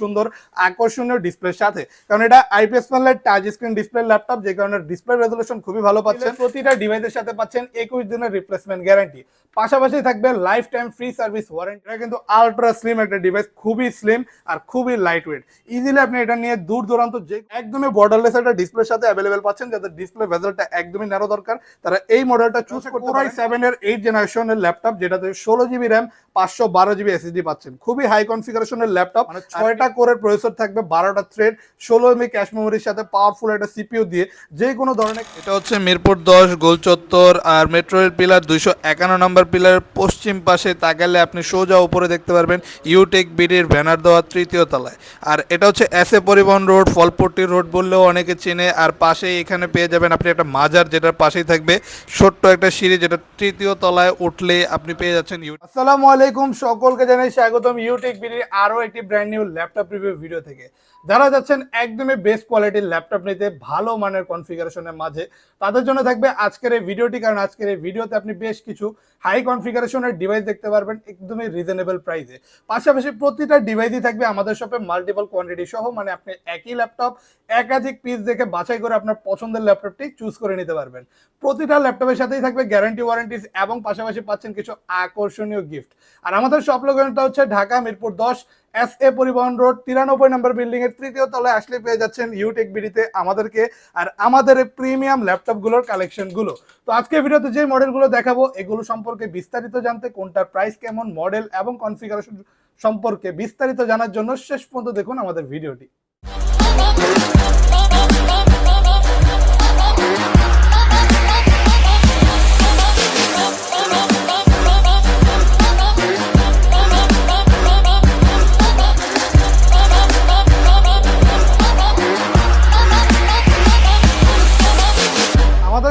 সুন্দর আকর্ষণীয় ডিসপ্লের সাথে। কারণ এটা আইপিএস প্যানেলের টাচ স্ক্রিন ডিসপ্লে ল্যাপটপ যে কারণে ডিসপ্লে রেজলিউশন খুবই ভালো পাচ্ছেন। প্রতিটা ডিভাইসের সাথে পাচ্ছেন একুশ দিনের রিপ্লেসমেন্ট গ্যারান্টি পাশাপাশি থাকবে life time free service warranty এটা কিন্তু আলট্রা স্লিম একটা ডিভাইস খুবই স্লিম আর খুবই লাইট ওয়েট ইজিলি আপনি এটা নিয়ে দূর দূরান্ত যে একদমই বর্ডারলেস একটা ডিসপ্লের সাথে অ্যাভেলেবেল পাচ্ছেন যাদের ডিসপ্লে ভেজেলটা একদমই ন্যারো দরকার তারা এই মডেলটা চুজ করতে পারেন। সেভেন এর এইট জেনারেশনের ল্যাপটপ যেটাতে ষোলো জিবি র্যাম পাঁচশো বারো জিবি এসএসডি পাচ্ছেন। খুবই হাই কনফিগারেশনের ল্যাপটপ মানে ছয়টা কোরের প্রসেসর থাকবে বারোটা থ্রেড ষোলো এমবি ক্যাশ মেমোরির সাথে পাওয়ারফুল একটা সিপিইউ দিয়ে। যে কোনো ধরনের এটা হচ্ছে মিরপুর দশ গোল চত্বর আর মেট্রো রেল পিলার দুইশো একান্ন নম্বর পিলারের পশ্চিম পাশে তাকালে আপনি সোজা উপরে দেখতে পারবেন ইউটেক বিডির ব্যানার দেওয়া তৃতীয় তলায়। আর এটা হচ্ছে এস এ পরিবহন রোড ফলপট্টি রোড বললেও অনেকে চেনে। আর পাশেই এখানে পেয়ে যাবেন আপনি একটা মাজার যেটার পাশেই থাকবে। ছোট্ট একটা সিঁড়ি যেটা তৃতীয় তলায় উঠলে আপনি পেয়ে যাচ্ছেন ইউ আসসালামু আলাইকুম। সকলকে জানাই স্বাগতম ইউটিউব বিডির আরও একটি brand new laptop review video থেকে। যারা যাচ্ছেন একদমই বেস্ট কোয়ালিটির ল্যাপটপ নিতে, ভালো মানের কনফিগারেশনের মাঝে, তাদের জন্য থাকবে আজকের এই ভিডিওটি কারণ আজকের এই ভিডিওতে আপনি বেশ কিছু হাই কনফিগারেশনের ডিভাইস দেখতে পারবেন একদমই রিজনেবল প্রাইসে পাশাপাশি প্রতিটা ডিভাইসই থাকবে আমাদের শপে মাল্টিপল কোয়ান্টিটি সহ মানে আপনি একই ল্যাপটপ একাধিক পিস দেখে বাছাই করে আপনার পছন্দের ল্যাপটপটি চুজ করে নিতে পারবেন। প্রতিটা ল্যাপটপের সাথেই থাকবে গ্যারান্টি ওয়ারেন্টিস এবং পাশাপাশি পাচ্ছেন কিছু আকর্ষণীয় গিফট আর আমাদের শপ লোকেশনটা হচ্ছে ঢাকা মিরপুর দশ এস এ পরিবহন রোড তিরানব্বই নম্বর বিল্ডিং এর তৃতীয় তলায় আসলে পেয়ে যাচ্ছেন ইউটেক বিডিতে আমাদেরকে আর আমাদের প্রিমিয়াম ল্যাপটপগুলোর কালেকশনগুলো তো আজকে ভিডিওতে যে মডেলগুলো দেখাবো, এগুলো সম্পর্কে বিস্তারিত জানতে কোনটার প্রাইস কেমন মডেল এবং কনফিগারেশন সম্পর্কে বিস্তারিত জানার জন্য শেষ পর্যন্ত দেখুন আমাদের ভিডিওটি।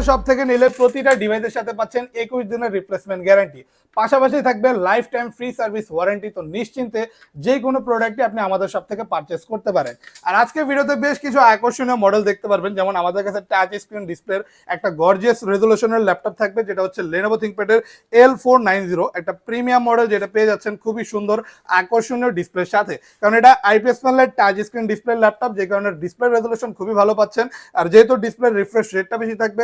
সব থেকে নিলে প্রতিটা ডিভাইসের সাথে পাচ্ছেন একুশ দিনের রিপ্লেসমেন্ট গ্যারান্টি পাশাপাশি থাকবে life time free service warranty তো নিশ্চিন্তে যে কোনো প্রোডাক্টই আপনি আমাদের সব থেকে পারচেস করতে পারেন। আর আজকে ভিডিওতে বেশ কিছু আকর্ষণীয় মডেল দেখতে পারবেন। যেমন আমাদের কাছে টাচ স্ক্রিন ডিসপ্লের একটা গর্জিয়াস রেজলিউশনের ল্যাপটপ থাকবে, যেটা হচ্ছে লেনোভো থিঙ্কপ্যাডের এল ফোর নাইন জিরো একটা প্রিমিয়াম মডেল যেটা পেয়ে যাচ্ছেন খুবই সুন্দর আকর্ষণীয় ডিসপ্লের সাথে। কারণ এটা আইপিএস প্যানেলের টাচ স্ক্রিন ডিসপ্লে ল্যাপটপ যে কারণে ডিসপ্লে রেজলিউশন খুবই ভালো পাচ্ছেন। আর যেহেতু ডিসপ্লে রিফ্রেশ রেটটা বেশি থাকবে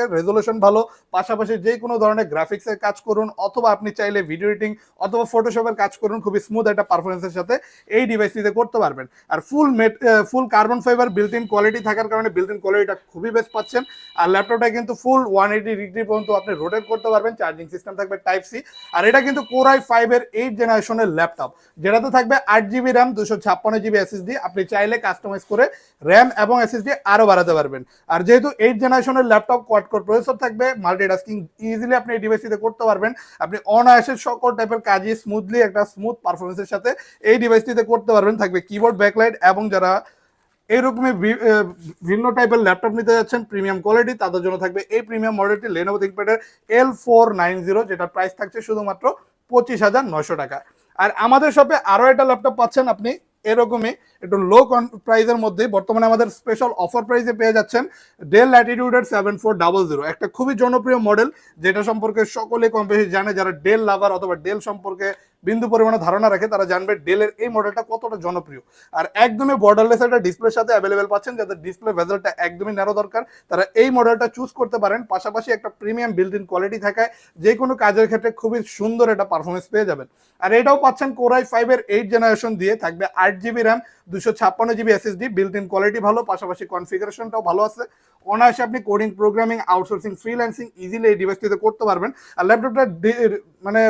ভালো, পাশাপাশি যে কোনো ধরনের গ্রাফিক্সের কাজ করুন, অথবা আপনি চাইলে ভিডিও এডিটিং অথবা ফটোশপের কাজ করুন, খুবই স্মুথ একটা পারফরমেন্সের সাথে এই ডিভাইসটিতে করতে পারবেন। আর full matte full carbon fibre built in quality থাকার কারণে বিল্ট ইন কোয়ালিটিটা খুবই বেস্ট পাচ্ছেন। আর ল্যাপটপটা কিন্তু ফুল ওয়ান এইটি ডিগ্রি পর্যন্ত আপনি রোটেট করতে পারবেন চার্জিং সিস্টেম থাকবে টাইপ সি আর এটা কিন্তু কোরাই ফাইভের এইট জেনারেশনের ল্যাপটপ যেটাতে থাকবে আট জিবি র্যাম দুশো ছাপ্পান্ন জিবি এসএসডি আপনি চাইলে কাস্টমাইজ করে র্যাম এবং এসএসডি আরও বাড়াতে পারবেন। আর যেহেতু এইট জেনারেশনের ল্যাপটপ কোয়াড কোর প্রসেসর থাকবে মাল্টিটাস্কিং ইজিলি আপনি এই ডিভাইসটিতে করতে পারবেন। আপনি অনায়াসে সকল টাইপের কাজই স্মুথলি একটা স্মুথ পারফরমেন্সের সাথে এই ডিভাইসটিতে করতে পারবেন। থাকবে কিবোর্ড ব্যাকলাইট এবং যারা এইরকমই ভিন্ন টাইপের ল্যাপটপ নিতে যাচ্ছেন প্রিমিয়াম কোয়ালিটি তাদের জন্য থাকবে এই প্রিমিয়াম মডেলটি লেনোভো থিঙ্কপ্যাডের এল ফোর নাইন জিরো যেটার প্রাইস থাকছে শুধুমাত্র পঁচিশ হাজার নয়শো টাকা। আর আমাদের শপে আরও একটা ল্যাপটপ পাচ্ছেন আপনি এরকমই একটু লো প্রাইজের মধ্যে বর্তমানে আমাদের স্পেশাল অফার প্রাইসে পেয়ে যাচ্ছেন ডেল ল্যাটিটিউডের সেভেন ফোর ডাবল জিরো একটা খুবই জনপ্রিয় মডেল যেটা সম্পর্কে সকলে কম বেশি জানে, যারা ডেল লাভার অথবা ডেল সম্পর্কে বিন্দু পরিমাণে ধারণা রাখে তারা জানবে ডেলের এই মডেলটা কতটা জনপ্রিয়। আর একদমই বর্ডারলেস একটা ডিসপ্লের সাথে অ্যাভেলেবেল পাচ্ছেন, যাদের ডিসপ্লে ভেজেলটা একদমই ন্যারো দরকার। তারা এই মডেলটা চুজ করতে পারেন, পাশাপাশি একটা প্রিমিয়াম বিল্ট ইন কোয়ালিটি থাকায় যে কোনো কাজের ক্ষেত্রে খুবই সুন্দর একটা পারফরমেন্স পেয়ে যাবেন। আর এটাও পাচ্ছেন কোরাই ফাইভের এইট জেনারেশন দিয়ে, থাকবে আট জিবি র্যাম দুশো ছাপ্পান্ন GB SSD built in quality ভালো, পাশাপাশি কনফিগারেশনটাও ভালো আছে। অনায়াসে আপনি coding programming outsourcing freelancing easily এই ডিভাইসটিতে করতে পারবেন। আর ল্যাপটপটা মানে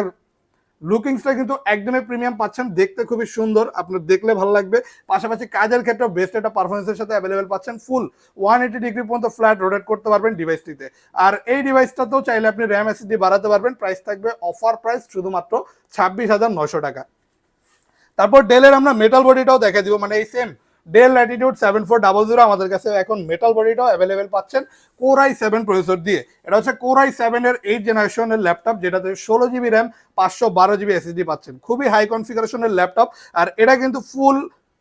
লুকিংসটা কিন্তু একদমই প্রিমিয়াম পাচ্ছেন। দেখতে খুবই সুন্দর। আপনার দেখলে ভালো লাগবে। পাশাপাশি কাজের ক্ষেত্রে বেস্ট একটা পারফরমেন্সের সাথে অ্যাভেলেবেল পাচ্ছেন। ফুল ওয়ান এইটি ডিগ্রি পর্যন্ত ফ্ল্যাট রোটেট করতে পারবেন ডিভাইসটিতে আর এই ডিভাইসটাতেও চাইলে আপনি র্যাম এসিডি বাড়াতে পারবেন। প্রাইস থাকবে অফার প্রাইস শুধুমাত্র ছাব্বিশ হাজার নশো টাকা। তারপর ডেলের আমরা মেটাল বডিটাও দেখে দিব। মানে এই same Dell latitude seven four double zero আমাদের কাছে এখন মেটাল বডিটাও অ্যাভেলেবেল পাচ্ছেন। কোরাই সেভেন প্রসেসর দিয়ে। এটা হচ্ছে কোরাই সেভেনের এইট জেনারেশনের ল্যাপটপ যেটাতে ষোলো জিবি র্যাম পাঁচশো বারো জিবি এসএসডি পাচ্ছেন। খুবই হাই কনফিগারেশনের ল্যাপটপ আর এটা কিন্তু ফুল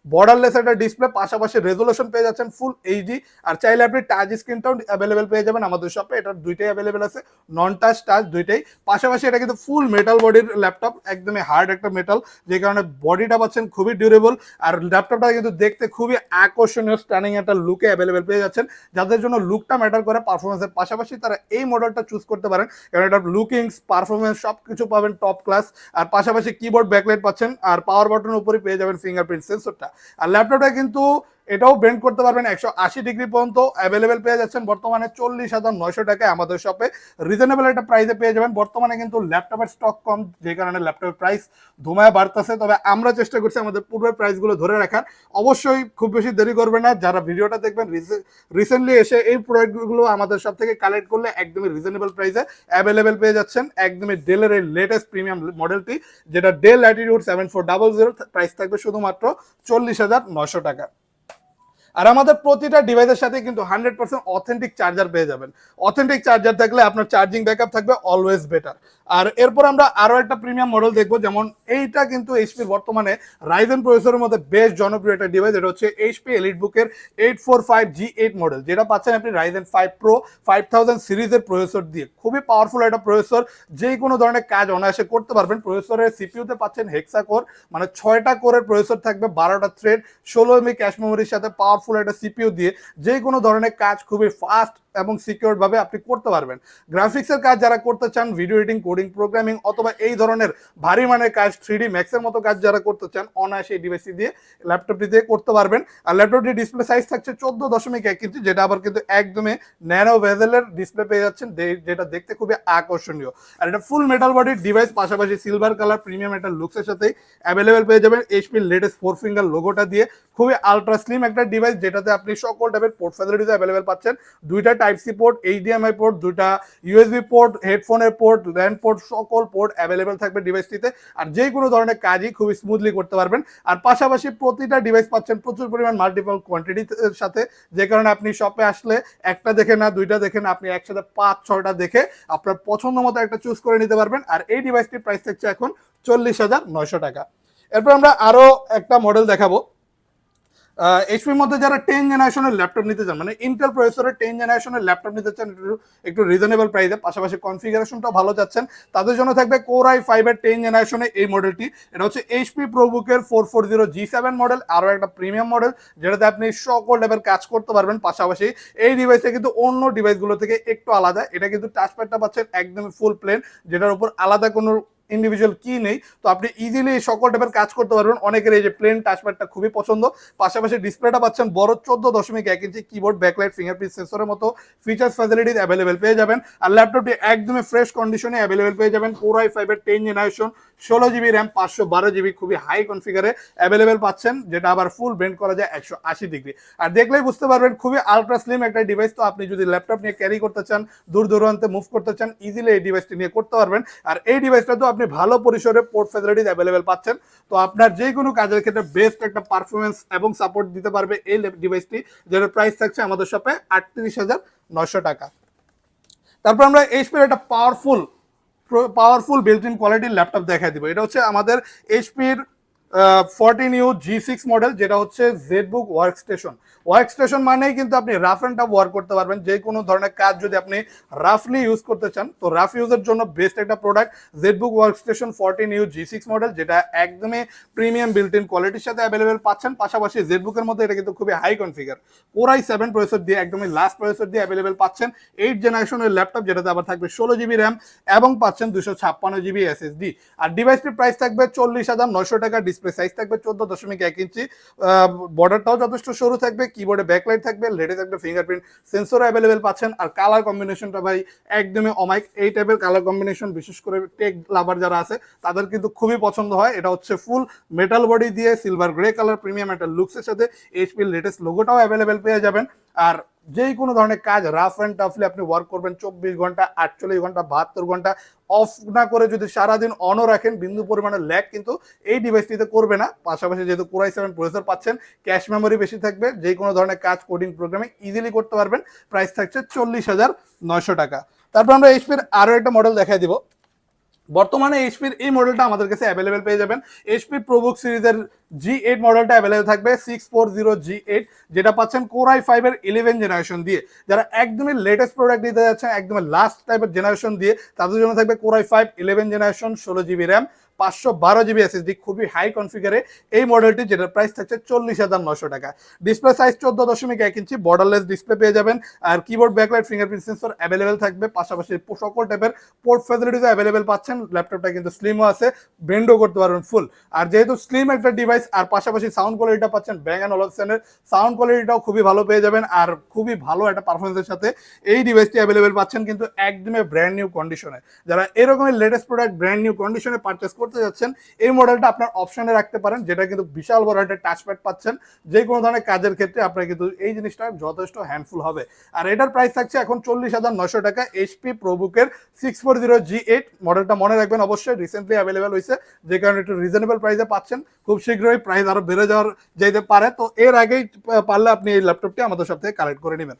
বর্ডারলেস একটা ডিসপ্লে পাশাপাশি রেজলিউশন পেয়ে যাচ্ছেন ফুল এইচডি আর চাইলে আপনি টাচ স্ক্রিনটাও অ্যাভেলেবেল পেয়ে যাবেন আমাদের শপে এটার দুইটাই অ্যাভেলেবেল আছে নন টাচ টাচ দুইটাই। পাশাপাশি এটা কিন্তু ফুল মেটাল বডির ল্যাপটপ একদমই হার্ড একটা মেটাল যে কারণে বডিটা পাচ্ছেন খুবই ডিউরেবল আর ল্যাপটপটা কিন্তু দেখতে খুবই আকর্ষণীয় স্ট্যানিং একটা লুকে অ্যাভেলেবেল পেয়ে যাচ্ছেন। যাদের জন্য লুকটা ম্যাটার করে পারফরমেন্সের পাশাপাশি তারা এই মডেলটা চুজ করতে পারেন, কারণ এটার লুকিংস পারফরমেন্স সব কিছু পাবেন টপ ক্লাস আর পাশাপাশি কিবোর্ড ব্যাকলাইট পাচ্ছেন, আর পাওয়ার বাটনের উপরে পেয়ে যাবেন ফিঙ্গারপ্রিন্ট সেন্সরটা আর ল্যাপটপটা কিন্তু এটাও বেন্ড করতে পারবেন। একশো আশি ডিগ্রি পর্যন্ত অ্যাভেলেবেল পেয়ে যাচ্ছেন। বর্তমানে চল্লিশ হাজার নয়শো টাকায় আমাদের শপে রিজনেবল একটা প্রাইসে পেয়ে যাবেন। বর্তমানে কিন্তু ল্যাপটপের স্টক কম, যে কারণে ল্যাপটপের প্রাইস ধুমায় বাড়তেছে। তবে আমরা চেষ্টা করছি আমাদের পূর্বের প্রাইসগুলো ধরে রাখার। অবশ্যই খুব বেশি দেরি করবে না। যারা ভিডিওটা দেখবেন রিসেন্টলি এসে এই প্রোডাক্টগুলো আমাদের সব থেকে কালেক্ট করলে একদমই রিজনেবল প্রাইসে অ্যাভেলেবেল পেয়ে যাচ্ছেন। একদমই ডেলের এই লেটেস্ট প্রিমিয়াম মডেলটি যেটা Dell Latitude seven four double zero price থাকবে শুধুমাত্র চল্লিশ হাজার নশো টাকা। আর আমাদের প্রতিটা ডিভাইসের সাথে কিন্তু হান্ড্রেড পার্সেন্ট অথেন্টিক চার্জার পেয়ে যাবেন। অথেন্টিক চার্জার থাকলে আপনার চার্জিং ব্যাকআপ থাকবে অলওয়েজ বেটার আর এরপর আমরা আরও একটা প্রিমিয়াম মডেল দেখব, যেমন এইটা কিন্তু এইচপির বর্তমানে রাইজেন প্রসেসরের মধ্যে বেশ জনপ্রিয় একটা ডিভাইস এটা হচ্ছে এইচপি এলিট বুকের eight four five G eight model যেটা পাচ্ছেন আপনি Ryzen five pro five thousand সিরিজের প্রসেসর দিয়ে। খুবই পাওয়ারফুল একটা প্রসেসর যে কোনো ধরনের কাজ অনায়াসে করতে পারবেন। প্রসেসরের সিপিউতে পাচ্ছেন হেক্সা কোর মানে ছয়টা কোরের প্রসেসর থাকবে, বারোটা থ্রেড ষোলো এমবি ক্যাশ মেমোরির সাথে পাওয়ারফুল একটা সিপিউ দিয়ে যে কোনো ধরনের কাজ খুবই ফাস্ট এবং সিকিউর ভাবে আপনি করতে পারবেন। গ্রাফিক্সের কাজ যারা করতে চান ভিডিও এডিটিং কোডিং প্রোগ্রামিং অথবা এই ধরনের ভারী মানের কাজ থ্রি ডি ম্যাক্সের মতো কাজ যারা করতে চান, অনায়াসে এই ডিভাইসটি দিয়ে ল্যাপটপটি দিয়ে করতে পারবেন। আর ল্যাপটপটির ডিসপ্লে সাইজ থাকছে চোদ্দ দশমিক এক ইঞ্চি যেটা আবার কিন্তু একদমই ন্যানো ভেজেলের ডিসপ্লে পেয়ে যাচ্ছেন যেটা দেখতে খুবই আকর্ষণীয়। আর এটা ফুল মেটাল বডির ডিভাইস পাশাপাশি সিলভার কালার প্রিমিয়াম একটা লুকসের সাথে অ্যাভেলেবেল পেয়ে যাবেন। এইচপির লেটেস্ট ফোর ফিঙ্গার লোগোটা দিয়ে। খুবই আলট্রা স্লিম একটা ডিভাইস যেটাতে আপনি সকল টাইপের পোর্ট ফ্যাসিলিটিস অ্যাভেলেবেল পাচ্ছেন। দুইটা type C port HDMI port দুইটা ইউএসবি পোর্ট হেডফোনের পোর্ট ল্যান্ড পোর্ট সকল পোর্ট অ্যাভেলেবেল থাকবে ডিভাইসটিতে আর যে কোনো ধরনের কাজই খুবই স্মুথলি করতে পারবেন। আর পাশাপাশি প্রতিটা ডিভাইস পাচ্ছেন প্রচুর পরিমাণ মাল্টিপল কোয়ান্টিটির সাথে। যে কারণে আপনি শপে আসলে একটা দেখে না, দুইটা দেখে না, আপনি একসাথে পাঁচ, ছয়টা দেখে আপনার পছন্দ মতো একটা চুজ করে নিতে পারবেন। আর এই ডিভাইসটির প্রাইস থাকছে এখন চল্লিশ হাজার নয়শো টাকা। এরপর আমরা আরও একটা মডেল দেখাবো। এইচপির মধ্যে যারা টেন জেনারেশনের ল্যাপটপ নিতে চান মানে ইন্টেল প্রসেসরের টেন জেনারেশনের ল্যাপটপ নিতে চান, একটু রিজনেবল প্রাইসে পাশাপাশি কনফিগারেশনটাও ভালো যাচ্ছেন তাদের জন্য থাকবে কোর আই ফাইভের টেন জেনারেশনের এই মডেলটি এটা হচ্ছে HP প্রোবুকের four four zero G seven model আরও একটা প্রিমিয়াম মডেল যেটাতে আপনি সকল লেভেল কাজ করতে পারবেন। পাশাপাশি এই ডিভাইসে কিন্তু অন্য ডিভাইসগুলো থেকে একটু আলাদা। এটা কিন্তু টাচপ্যাডটা পাচ্ছেন একদমই ফুল প্লেন যেটার উপর আলাদা কোনো ইন্ডিভিজুয়াল কি নেই, তো আপনি ইজিলি সকল টাইপের কাজ করতে পারবেন। অনেকের এই যে প্লেন টাচপ্যাডটা খুবই পছন্দ। পাশাপাশি ডিসপ্লেটা পাচ্ছেন বড় চোদ্দ দশমিক এক ইঞ্চি কিবোর্ড ব্যাকলাইট ফিঙ্গারপ্রিন্ট সেন্সরের মতো ফিচার্স ফ্যাসিলিটিস অ্যাভেলেবেল পেয়ে যাবেন। আর ল্যাপটপটি একদমই ফ্রেশ কন্ডিশনে অ্যাভেলেবেল পেয়ে যাবেন। কোর আই ফাইভের টেন জেনারেশন ষোলো জিবি র্যাম পাঁচশো বারো জিবি খুবই হাই কনফিগারে অ্যাভেলেবেল পাচ্ছেন, যেটা আবার ফুল ব্রেন্ড করা যায় একশো আশি ডিগ্রি আর দেখলেই বুঝতে পারবেন, খুবই আলট্রা স্লিম একটা ডিভাইস তো আপনি যদি ল্যাপটপ নিয়ে ক্যারি করতে চান, দূর দূরান্তে মুভ করতে চান ইজিলি এই ডিভাইসটি নিয়ে করতে পারবেন। আর এই ডিভাইসটা তো আপনি ভালো পরিসরে পোর্ট ফ্যাসিলিটিস অ্যাভেলেবেল পাচ্ছেন। তো আপনার যে কোনো কাজের ক্ষেত্রে বেস্ট একটা পারফরমেন্স এবং সাপোর্ট দিতে পারবে এই ডিভাইসটি যেটার প্রাইস থাকছে আমাদের শপে আটত্রিশ হাজার নশো টাকা। তারপর আমরা এইচপির একটা পাওয়ারফুল পাওয়ারফুল বিল্ট ইন কোয়ালিটির ল্যাপটপ দেখাই দিব। এটা হচ্ছে আমাদের এইচপির fourteen U G six model যেটা হচ্ছে ZBook work station work station মানেই কিন্তু আপনি রাফ অ্যান্ড টাফ ওয়ার্ক করতে পারবেন। যে কোনো ধরনের কাজ যদি আপনি রাফলি ইউজ করতে চান, তো রাফ ইউজের জন্য বেস্ট একটা product ZBook workstation fourteen U G six model যেটা একদমই প্রিমিয়াম বিল্ট ইন কোয়ালিটির সাথে অ্যাভেলেবেল পাচ্ছেন। পাশাপাশি জেডবুকের মধ্যে এটা কিন্তু খুবই high configure core i seven processor দিয়ে একদমই লাস্ট প্রসেসর দিয়ে অ্যাভেলেবেল পাচ্ছেন। এইট জেনারেশনের ল্যাপটপ যেটাতে আবার থাকবে ষোলো জিবি র্যাম এবং পাচ্ছেন দুশো ছাপ্পান্ন জিবি এসএসডি আর ডিভাইসটির প্রাইস থাকবে চল্লিশ হাজার নশো টাকা ডিসপ্লে সাইজ থাকবে চোদ্দ দশমিক এক ইঞ্চি বর্ডারটাও যথেষ্ট সরু থাকবে কিবোর্ডে ব্যাকলাইট থাকবে লেটে থাকবে ফিঙ্গারপ্রিন্ট সেন্সর অ্যাভেলেবেল পাচ্ছেন, আর কালার কম্বিনেশনটা ভাই একদমই অমাইক এই টাইপের কালার কম্বিনেশন বিশেষ করে টেক লাভার যারা আছে, তাদের কিন্তু খুবই পছন্দ হয়। এটা হচ্ছে ফুল মেটাল বডি দিয়ে সিলভার গ্রে কালার প্রিমিয়াম একটা লুকসের সাথে এইচপির লেটেস্ট লোগোটাও অ্যাভেলেবেল পেয়ে যাবেন। আর যেই কোনো ধরনের কাজ রাফ অ্যান্ড টাফলি আপনি ওয়ার্ক করবেন চব্বিশ ঘণ্টা, আটচল্লিশ ঘণ্টা, বাহাত্তর ঘণ্টা অফ না করে যদি সারাদিন অনও রাখেন, বিন্দু পরিমাণের ল্যাগ কিন্তু এই ডিভাইসটিতে করবে না। পাশাপাশি যেহেতু কোরাই সেভেন প্রসেসর পাচ্ছেন ক্যাশ মেমোরি বেশি থাকবে যে কোনো ধরনের কাজ কোডিং প্রোগ্রামে ইজিলি করতে পারবেন। প্রাইস থাকছে চল্লিশ হাজার নয়শো টাকা। তারপর আমরা এইচপির আরও একটা মডেল দেখাই দিব। বর্তমানে এইচপির এই মডেলটা আমাদের কাছে অ্যাভেলেবেল পেয়ে যাবেন। এইচপি প্রোবুক সিরিজের জি এইট মডেলটা অ্যাভেলেবেল থাকবে six four zero G eight যেটা পাচ্ছেন কোরাই ফাইভের ইলেভেন জেনারেশন দিয়ে। যারা একদমই লেটেস্ট প্রোডাক্ট দিতে যাচ্ছেন একদমই লাস্ট টাইপের জেনারেশন দিয়ে, তাদের জন্য থাকবে core i five eleven generation ষোলো জিবি র্যাম পাঁচশো বারো জিবি এসএসডি খুবই হাই কনফিগারে এই মডেলটি যেটার প্রাইস থাকছে চল্লিশ হাজার নশো টাকা। ডিসপ্লে সাইজ চোদ্দ দশমিক এক ইঞ্চি বর্ডারলেস ডিসপ্লে পেয়ে যাবেন। আর keyboard backlight fingerprint sensor available থাকবে। পাশাপাশি সকল টাইপের পোর্ট ফ্যাসিলিটিস অ্যাভেলেবেল পাচ্ছেন। ল্যাপটপটা কিন্তু স্লিমও আছে বেন্ডও করতে পারবেন ফুল আর যেহেতু স্লিম একটা ডিভাইস আর পাশাপাশি সাউন্ড কোয়ালিটিটা পাচ্ছেন ব্যাং অ্যান্ড অলপশনের সাউন্ড কোয়ালিটিটাও খুবই ভালো পেয়ে যাবেন। আর খুবই ভালো একটা পারফরমেন্সের সাথে এই ডিভাইসটি অ্যাভেলেবেল পাচ্ছেন কিন্তু একদমই ব্র্যান্ড নিউ কন্ডিশনে যারা এরকমই লেটেস্ট প্রোডাক্ট ব্র্যান্ড নিউ কন্ডিশনে পারচেস করতে যাচ্ছেন, এই মডেলটা আপনার অপশনে রাখতে পারেন, যেটা কিন্তু বিশাল বড় একটা টাচপ্যাড পাচ্ছেন। যে কোনো ধরনের কাজের ক্ষেত্রে আপনার কিন্তু এই জিনিসটা যথেষ্ট হ্যান্ডফুল হবে। আর এটার প্রাইস থাকছে এখন চল্লিশ হাজার নশো টাকা HP প্রোবুকের six four zero G eight মডেলটা মনে রাখবেন অবশ্যই রিসেন্টলি অ্যাভেলেবেল হয়েছে, যে কারণে একটু রিজনেবল প্রাইসে পাচ্ছেন। খুব শীঘ্রই প্রাইস আরও বেড়ে যাওয়ার যেতে পারে। তো এর আগেই পারলে আপনি এই ল্যাপটপটি আমাদের সাথে কালেক্ট করে নেবেন।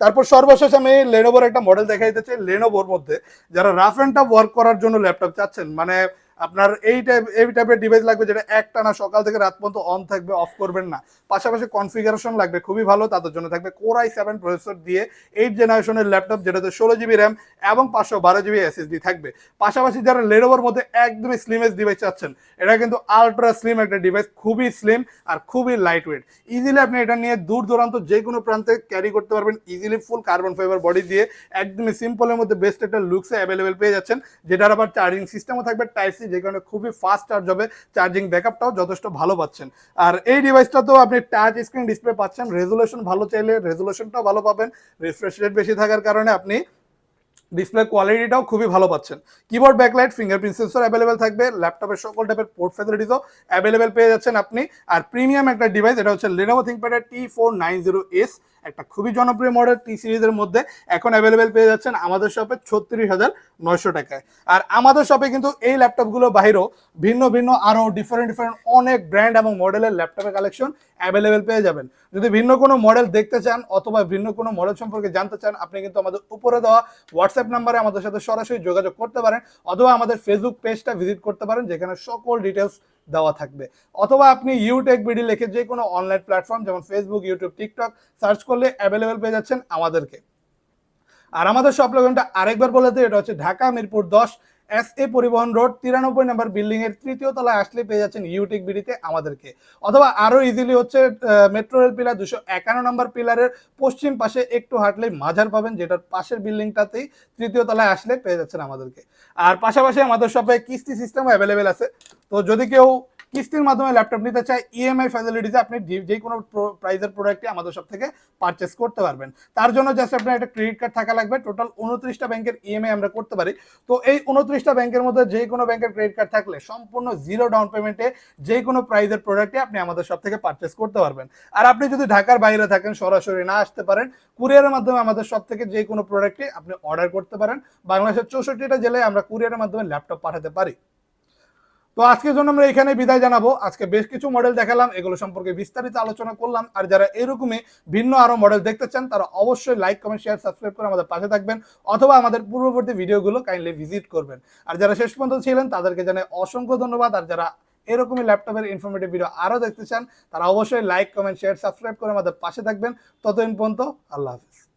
তারপর সর্বশেষ আমি লেনোভোর একটা মডেল দেখা দিতে চাই লেনোভোর মধ্যে। যারা রাফ অ্যান্ড টাফ ওয়ার্ক করার জন্য ল্যাপটপ চাচ্ছেন মানে আপনার এই টাইপ এই টাইপের ডিভাইস লাগবে যেটা একটানা সকাল থেকে রাত পর্যন্ত অন থাকবে অফ করবেন না। পাশাপাশি কনফিগারেশন লাগবে, খুবই ভালো, তাদের জন্য থাকবে কোর আই সেভেন প্রসেসর দিয়ে এইট জেনারেশনের ল্যাপটপ যেটাতে ষোলো জিবি র্যাম এবং পাঁচশো বারো জিবি এসএসডি থাকবে। পাশাপাশি যারা লেনোভোর মধ্যে একদমই স্লিমেস্ট ডিভাইস চাচ্ছেন, এটা কিন্তু আলট্রা স্লিম একটা ডিভাইস খুবই স্লিম আর খুবই লাইট ওয়েট ইজিলি আপনি এটা নিয়ে দূর দূরান্ত যে কোনো প্রান্তে ক্যারি করতে পারবেন easily full carbon fibre body দিয়ে, একদমই সিম্পলের মধ্যে বেস্ট একটা লুকসে অ্যাভেলেবেল পেয়ে যাচ্ছেন, যেটার আবার চার্জিং সিস্টেমও থাকবে টাইপ সি যে কারণে খুবই ফাস্ট চার্জ হবে চার্জিং ব্যাকআপটাও যথেষ্ট ভালো পাচ্ছেন। আর এই ডিভাইসটা তো আপনি টাচ স্ক্রিন ডিসপ্লে পাচ্ছেন। রেজুলেশন ভালো চাইলে রেজুলেশনটাও ভালো পাবেন। রিফ্রেশ রেট বেশি থাকার কারণে আপনি ডিসপ্লে কোয়ালিটিটাও খুবই ভালো পাচ্ছেন। Keyboard backlight fingerprint sensor available থাকবে। ল্যাপটপের সকল টাইপের পোর্ট ফ্যাসিলিটিসও অ্যাভেলেবেল পেয়ে যাচ্ছেন আপনি। আর প্রিমিয়াম একটা ডিভাইস এটা হচ্ছে Lenovo থিঙ্কপ্যাডের T four nine zero S একটা খুবই জনপ্রিয় মডেল টি সিরিজের মধ্যে এখন অ্যাভেলেবেল পেয়ে যাচ্ছেন আমাদের শপে ছত্রিশ হাজার নয়শো টাকায়। আর আমাদের শপে কিন্তু এই ল্যাপটপগুলো বাহিরেও ভিন্ন ভিন্ন আরও ডিফারেন্ট ডিফারেন্ট অনেক ব্র্যান্ড এবং মডেলের ল্যাপটপের কালেকশন অ্যাভেলেবেল পেয়ে যাবেন। যদি ভিন্ন কোনো মডেল দেখতে চান অথবা ভিন্ন কোনো মডেল সম্পর্কে জানতে চান, আপনি কিন্তু আমাদের উপরে দেওয়া হোয়াটসঅ্যাপ নাম্বারে আমাদের সাথে সরাসরি যোগাযোগ করতে পারেন, অথবা আমাদের ফেসবুক পেজটা ভিজিট করতে পারেন, যেখানে সকল ডিটেলস দেওয়া থাকবে। অথবা আপনি ইউটেক বিডি লিখে যে কোনো অনলাইন প্ল্যাটফর্ম যেমন ফেসবুক ইউটিউব টিকটক সার্চ করলে অ্যাভেলেবেল পেয়ে যাচ্ছেন আমাদেরকে। আর আমাদের সব লোকেশনটা আরেকবার বলে দিই, এটা হচ্ছে ঢাকা মিরপুর দশ এস এ পরিবহন রোড, তিরানব্বই নম্বর বিল্ডিং এর তৃতীয় তলায় আসলে পেয়ে যাচ্ছেন ইউটিক বিডিতে আমাদেরকে। অথবা আরও ইজিলি হচ্ছে মেট্রো রেল পিলার দুশো একান্ন নম্বর পিলারের পশ্চিম পাশে একটু হাঁটলেই মাঝার পাবেন, যেটার পাশের বিল্ডিংটাতেই তৃতীয় তলায় আসলে পেয়ে যাচ্ছেন আমাদেরকে। আর পাশাপাশি আমাদের শপে কিস্তি সিস্টেম অ্যাভেলেবেল আছে। তো যদি কেউ কিস্তির মাধ্যমে ল্যাপটপ নিতে চায় ইএমআই ফ্যাসিলিটিসে আপনি যে- কোনো প্রাইজের প্রোডাক্টই আমাদের সব থেকে পারচেস করতে পারবেন। তার জন্য জাস্ট আপনার একটা ক্রেডিট কার্ড থাকা লাগবে। টোটাল উনত্রিশটা ব্যাংকের ইএমআই আমরা করতে পারি। তো এই উনত্রিশটা ব্যাংকের মধ্যে যে কোনো ব্যাংকের ক্রেডিট কার্ড থাকলে সম্পূর্ণ জিরো ডাউন পেমেন্টে যে কোনো প্রাইজের প্রোডাক্টই আপনি আমাদের সব থেকে পারচেস করতে পারবেন। আর আপনি যদি ঢাকার বাইরে থাকেন, সরাসরি না আসতে পারেন কুরিয়ারের মাধ্যমে আমাদের সব থেকে যে কোনো প্রোডাক্টই আপনি অর্ডার করতে পারেন। বাংলাদেশের চৌষট্টিটা জেলায় আমরা কুরিয়ারের মাধ্যমে ল্যাপটপ পাঠাতে পারি। তো আজকের জন্য আমরা এখানে বিদায় জানাব। আজকে বেশ কিছু মডেল দেখালাম, এগুলো সম্পর্কে বিস্তারিত আলোচনা করলাম, আর যারা এরকমই ভিন্ন আরও মডেল দেখতে চান, তারা অবশ্যই লাইক কমেন্ট শেয়ার সাবস্ক্রাইব করে আমাদের পাশে থাকবেন, অথবা আমাদের পূর্ববর্তী ভিডিওগুলো কাইন্ডলি ভিজিট করবেন। আর যারা শেষ পর্যন্ত ছিলেন, তাদেরকে জানাই অসংখ্য ধন্যবাদ। আর যারা এরকমই ল্যাপটপের ইনফরমেটিভ ভিডিও আরও দেখতে চান, তারা অবশ্যই লাইক কমেন্ট শেয়ার সাবস্ক্রাইব করে আমাদের পাশে থাকবেন। ততদিন পর্যন্ত আল্লাহ হাফিজ।